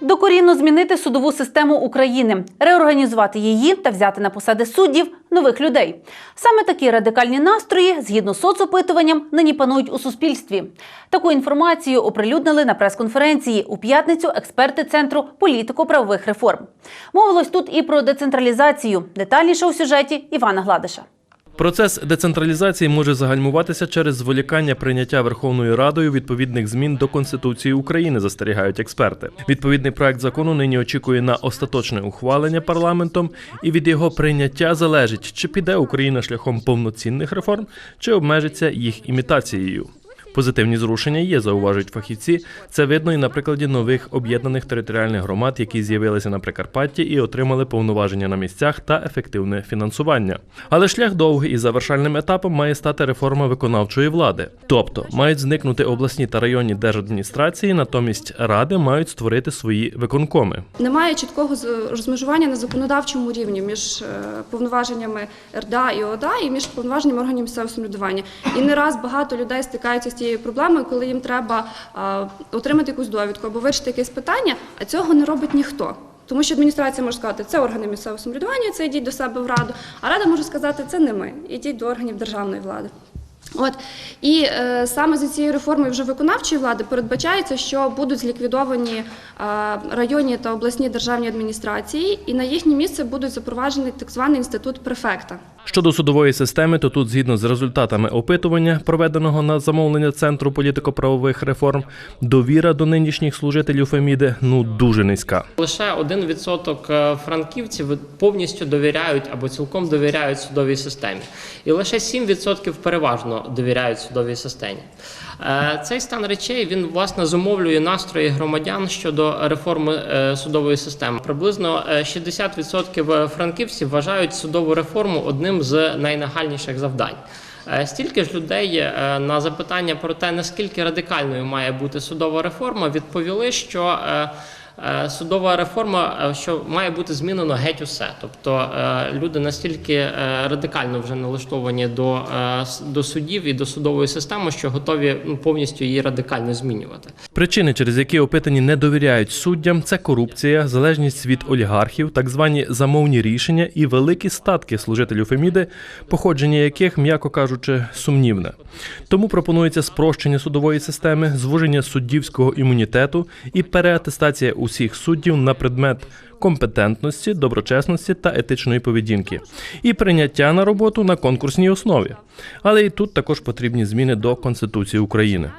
Докорінно змінити судову систему України, реорганізувати її та взяти на посади суддів нових людей. Саме такі радикальні настрої, згідно соцопитуванням, нині панують у суспільстві. Таку інформацію оприлюднили на прес-конференції у п'ятницю експерти центру політико-правових реформ. Мовилось тут і про децентралізацію. Детальніше у сюжеті Івана Гладиша. Процес децентралізації може загальмуватися через зволікання прийняття Верховною Радою відповідних змін до Конституції України, застерігають експерти. Відповідний проект закону нині очікує на остаточне ухвалення парламентом, і від його прийняття залежить, чи піде Україна шляхом повноцінних реформ, чи обмежиться їх імітацією. Позитивні зрушення є, зауважують фахівці. Це видно і на прикладі нових об'єднаних територіальних громад, які з'явилися на Прикарпатті і отримали повноваження на місцях та ефективне фінансування. Але шлях довгий і завершальним етапом має стати реформа виконавчої влади. Тобто мають зникнути обласні та районні держадміністрації, натомість ради мають створити свої виконкоми. Немає чіткого розмежування на законодавчому рівні між е, повноваженнями РДА і ОДА і між повноваженнями органів місцевого самоврядування. І не раз багато людей стикаються з цією проблемою, коли їм треба отримати якусь довідку або вирішити якесь питання, а цього не робить ніхто. Тому що адміністрація може сказати, це органи місцевого самоврядування, це йдіть до себе в раду, а рада може сказати, це не ми, ідіть до органів державної влади. От і е, саме за цією реформою вже виконавчої влади передбачається, що будуть зліквідовані е, районні та обласні державні адміністрації, і на їхнє місце будуть запроваджений так званий інститут префекта. Щодо судової системи, то тут, згідно з результатами опитування, проведеного на замовлення Центру політико-правових реформ, довіра до нинішніх служителів Феміди ну дуже низька. Лише 1% е, франківців повністю довіряють або цілком довіряють судовій системі, і лише 7% переважно довіряють судовій системі. Е, Цей стан речей він власне зумовлює настрої громадян щодо реформи е, судової системи. Приблизно е, 60% франківців вважають судову реформу одним з найнагальніших завдань. Е, Стільки ж людей е, на запитання про те, наскільки радикальною має бути судова реформа, відповіли, що е, судова реформа, е, що має бути змінено геть усе. Тобто е, люди настільки е, радикально вже налаштовані до, е, до судів і до судової системи, що готові ну, повністю її радикально змінювати. Причини, через які опитані не довіряють суддям, це корупція, залежність від олігархів, так звані замовні рішення і великі статки служителів Феміди, походження яких, м'яко кажучи, сумнівне. Тому пропонується спрощення судової системи, звуження суддівського імунітету і переатестація усіх суддів на предмет компетентності, доброчесності та етичної поведінки, і прийняття на роботу на конкурсній основі. Але і тут також потрібні зміни до Конституції України.